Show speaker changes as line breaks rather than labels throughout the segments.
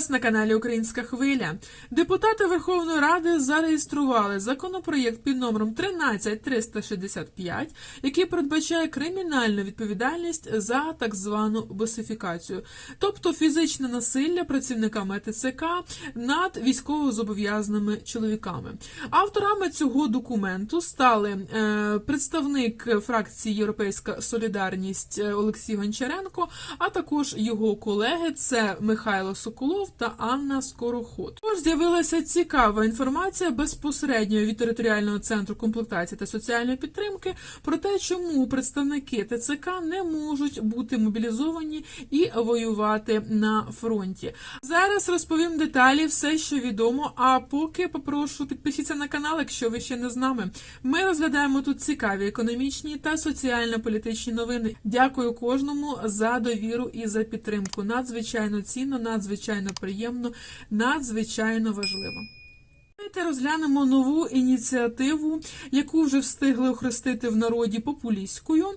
вас на каналі Українська Хвиля. Депутати Верховної Ради зареєстрували законопроєкт під номером 13365, який передбачає кримінальну відповідальність за так звану босифікацію, тобто фізичне насилля працівниками ТЦК над військовозобов'язаними чоловіками. Авторами цього документу стали е, представник фракції Європейська Солідарність Олексій Гончаренко, а також його колеги це Михайло Соколов та Анна Скороход. Тож з'явилася цікава інформація безпосередньо від територіального центру комплектації та соціальної підтримки про те, чому представники ТЦК не можуть бути мобілізовані і воювати на фронті. Зараз розповім деталі, все, що відомо. А поки попрошу підпишіться на канал, якщо ви ще не з нами. Ми розглядаємо тут цікаві економічні та соціально-політичні новини. Дякую кожному за довіру і за підтримку. Надзвичайно цінно, надзвичайно приємно, надзвичайно важливо. Давайте розглянемо нову ініціативу, яку вже встигли охрестити в народі популістською. Е,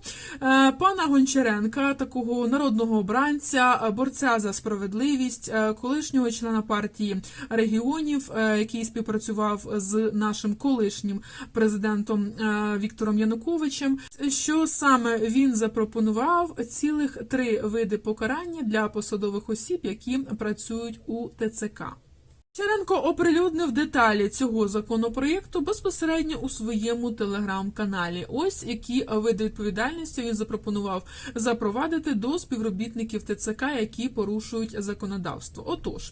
Пана Гончаренка, такого народного обранця, е, борця за справедливість, е, колишнього члена партії регіонів, який співпрацював з нашим колишнім президентом Віктором Януковичем. Що саме він запропонував цілих три види покарання для посадових осіб, які працюють у ТЦК. Черенко оприлюднив деталі цього законопроєкту безпосередньо у своєму телеграм-каналі. Ось які види відповідальності він запропонував запровадити до співробітників ТЦК, які порушують законодавство. Отож,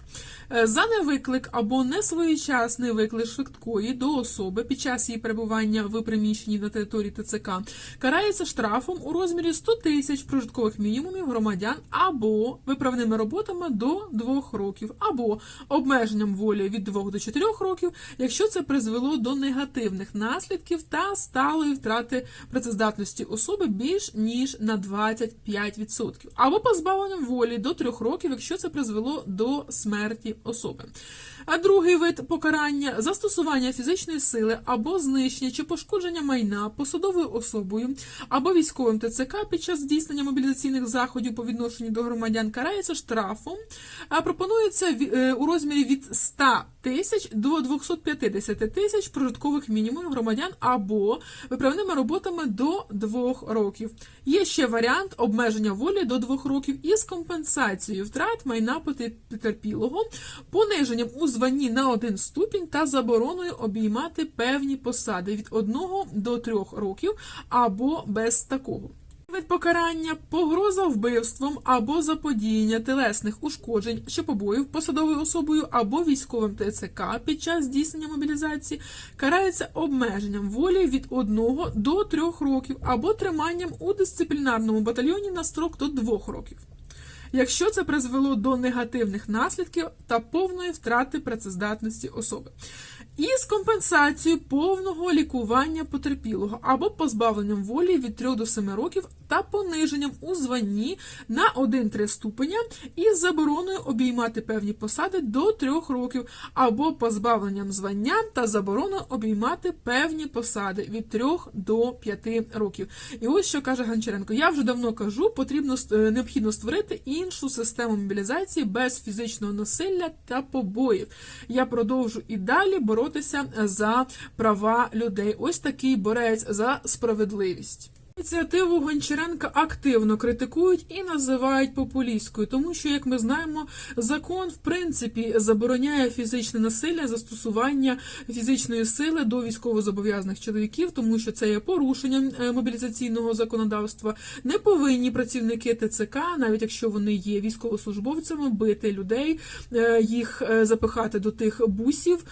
е, за невиклик або несвоєчасний виклик швидкої до особи під час її перебування в приміщенні на території ТЦК карається штрафом у розмірі 100 тисяч прожиткових мінімумів громадян або виправними роботами до 2 років, або обмеженням волі від 2 до 4 років, якщо це призвело до негативних наслідків та сталої втрати працездатності особи більш ніж на 25%, або позбавленням волі до 3 років, якщо це призвело до смерті особи. А другий вид покарання застосування фізичної сили або знищення чи пошкодження майна посадовою особою або військовим ТЦК під час здійснення мобілізаційних заходів по відношенню до громадян карається штрафом, а пропонується е, у розмірі від 100 тисяч до 250 тисяч прожиткових мінімумів громадян або виправними роботами до 2 років. Є ще варіант обмеження волі до 2 років із компенсацією втрат майна потерпілого, пониженням у званні на один ступінь та забороною обіймати певні посади від 1 до 3 років або без такого. Вид покарання погроза вбивством або заподіяння телесних ушкоджень чи побоїв посадовою особою або військовим ТЦК під час здійснення мобілізації карається обмеженням волі від 1 до 3 років або триманням у дисциплінарному батальйоні на строк до 2 років. Якщо це призвело до негативних наслідків та повної втрати працездатності особи, із компенсацією повного лікування потерпілого або позбавленням волі від 3 до 7 років та пониженням у званні на 1-3 ступеня із забороною обіймати певні посади до 3 років, або позбавленням звання та забороною обіймати певні посади від 3 до 5 років. І ось що каже Гончаренко. Я вже давно кажу, потрібно е, необхідно створити іншу систему мобілізації без фізичного насилля та побоїв. Я продовжу і далі боротися за права людей. Ось такий борець за справедливість. Ініціативу Гончаренка активно критикують і називають популістською, тому що, як ми знаємо, закон в принципі забороняє фізичне насилля, застосування фізичної сили до військовозобов'язаних чоловіків, тому що це є порушенням е, мобілізаційного законодавства. Не повинні працівники ТЦК, навіть якщо вони є військовослужбовцями, бити людей, е, їх е, запихати до тих бусів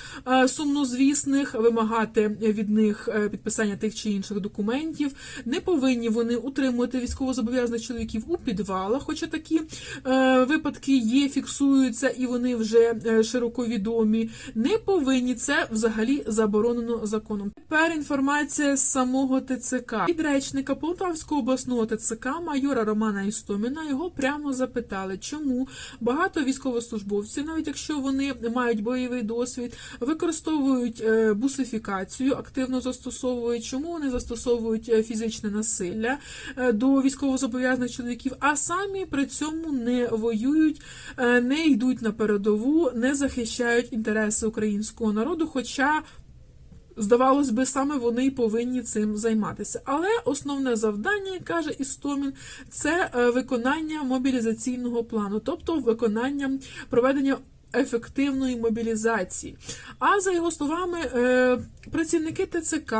сумнозвісних, вимагати від них підписання тих чи інших документів. Не повинні вони утримувати військовозобов'язаних чоловіків у підвалах, хоча такі е, випадки є, фіксуються і вони вже е, широко відомі. Не повинні це взагалі заборонено законом. Тепер інформація з самого ТЦК від речника Полтавського обласного ТЦК майора Романа Істоміна його прямо запитали, чому багато військовослужбовців, навіть якщо вони мають бойовий досвід, використовують е, бусифікацію, активно застосовують, чому вони застосовують е, фізичне насилля е, до військовозобов'язаних чоловіків, а самі при цьому не воюють, е, не йдуть на передову, не захищають інтереси українського народу. Хоча Здавалось би, саме вони й повинні цим займатися. Але основне завдання, каже Істомін, це е, виконання мобілізаційного плану, тобто виконання проведення. Ефективної мобілізації. А за його словами, е, працівники ТЦК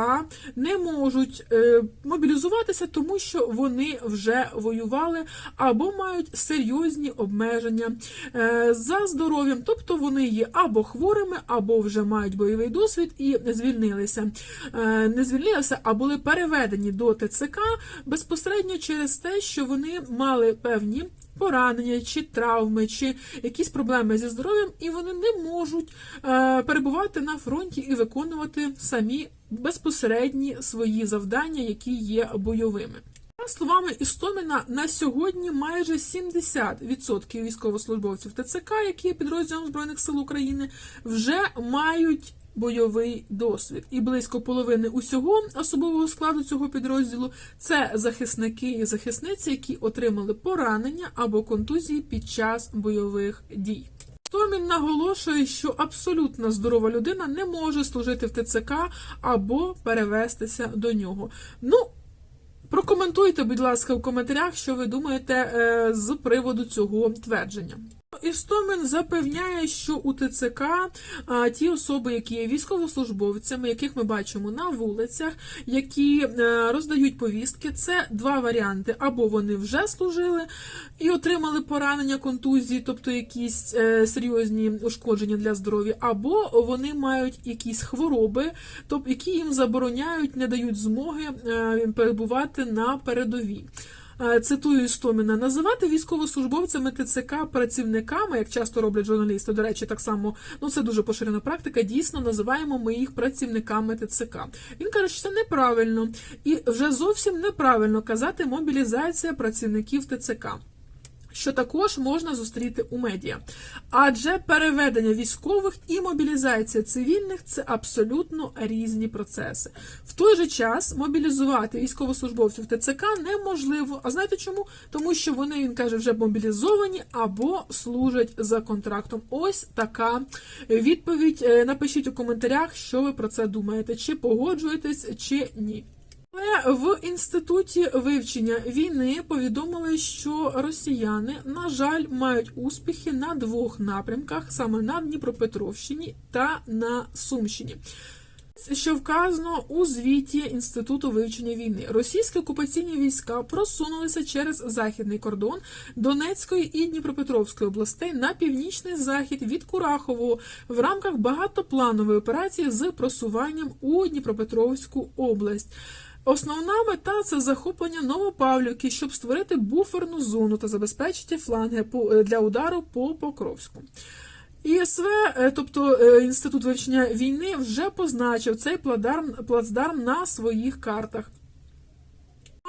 не можуть е, мобілізуватися, тому що вони вже воювали або мають серйозні обмеження е, за здоров'ям, тобто вони є або хворими, або вже мають бойовий досвід і звільнилися. Не звільнилися, а були переведені до ТЦК безпосередньо через те, що вони мали певні поранення, чи травми, чи якісь проблеми зі здоров'ям, і вони не можуть е, перебувати на фронті і виконувати самі безпосередні свої завдання, які є бойовими. За словами Істоміна, на сьогодні майже 70% військовослужбовців ТЦК, які є підрозділом Збройних сил України, вже мають бойовий досвід. І близько половини усього особового складу цього підрозділу це захисники і захисниці, які отримали поранення або контузії під час бойових дій. Томін наголошує, що абсолютно здорова людина не може служити в ТЦК або перевестися до нього. Ну, Прокоментуйте, будь ласка, в коментарях, що ви думаєте е, з приводу цього твердження. Істомин запевняє, що у ТЦК а, ті особи, які є військовослужбовцями, яких ми бачимо на вулицях, які е, роздають повістки, це два варіанти: або вони вже служили і отримали поранення, контузії, тобто якісь е, серйозні ушкодження для здоров'я, або вони мають якісь хвороби, тобто які їм забороняють, не дають змоги е, перебувати на передовій. Е, Цитую Істоміна, називати військовослужбовцями ТЦК працівниками, як часто роблять журналісти. До речі, так само ну це дуже поширена практика. Дійсно, називаємо ми їх працівниками ТЦК. Він каже, що це неправильно, і вже зовсім неправильно казати мобілізація працівників ТЦК. Що також можна зустріти у медіа, адже переведення військових і мобілізація цивільних це абсолютно різні процеси. В той же час мобілізувати військовослужбовців ТЦК неможливо. А знаєте чому? Тому що вони, він каже, вже мобілізовані або служать за контрактом. Ось така відповідь. Е, Напишіть у коментарях, що ви про це думаєте, чи погоджуєтесь, чи ні. В інституті вивчення війни повідомили, що росіяни, на жаль, мають успіхи на двох напрямках: саме на Дніпропетровщині та на Сумщині. Що вказано у звіті Інституту вивчення війни, російські окупаційні війська просунулися через західний кордон Донецької і Дніпропетровської областей на північний захід від Курахового в рамках багатопланової операції з просуванням у Дніпропетровську область. Основна мета це захоплення Новопавлівки, щоб створити буферну зону та забезпечити фланги е, для удару по Покровську. ІСВ, е, тобто е, Інститут вивчення війни, вже позначив цей плацдарм на своїх картах.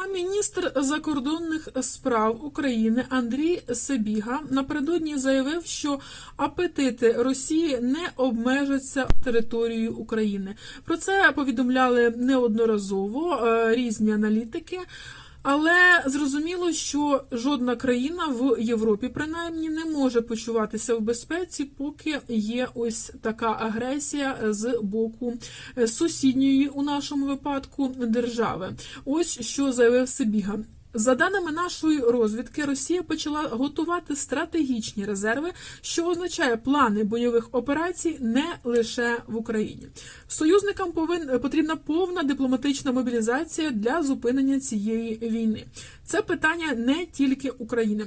А міністр закордонних справ України Андрій Себіга напередодні заявив, що апетити Росії не обмежаться територією України. Про це повідомляли неодноразово е, різні аналітики. Але зрозуміло, що жодна країна в Європі принаймні не може почуватися в безпеці, поки є ось така агресія з боку е, сусідньої у нашому випадку держави. Ось що заявив Сибіга. За даними нашої розвідки, Росія почала готувати стратегічні резерви, що означає плани бойових операцій не лише в Україні. Союзникам повин потрібна повна дипломатична мобілізація для зупинення цієї війни. Це питання не тільки України.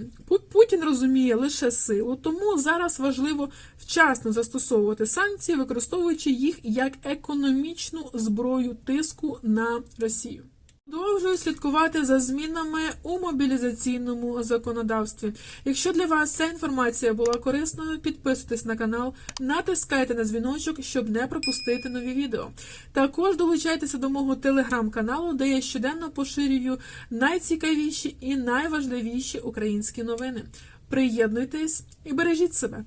Путін розуміє лише силу, тому зараз важливо вчасно застосовувати санкції, використовуючи їх як економічну зброю тиску на Росію. Продовжую слідкувати за змінами у мобілізаційному законодавстві. Якщо для вас ця інформація була корисною, підписуйтесь на канал, натискайте на дзвіночок, щоб не пропустити нові відео. Також долучайтеся до мого телеграм-каналу, де я щоденно поширюю найцікавіші і найважливіші українські новини. Приєднуйтесь і бережіть себе.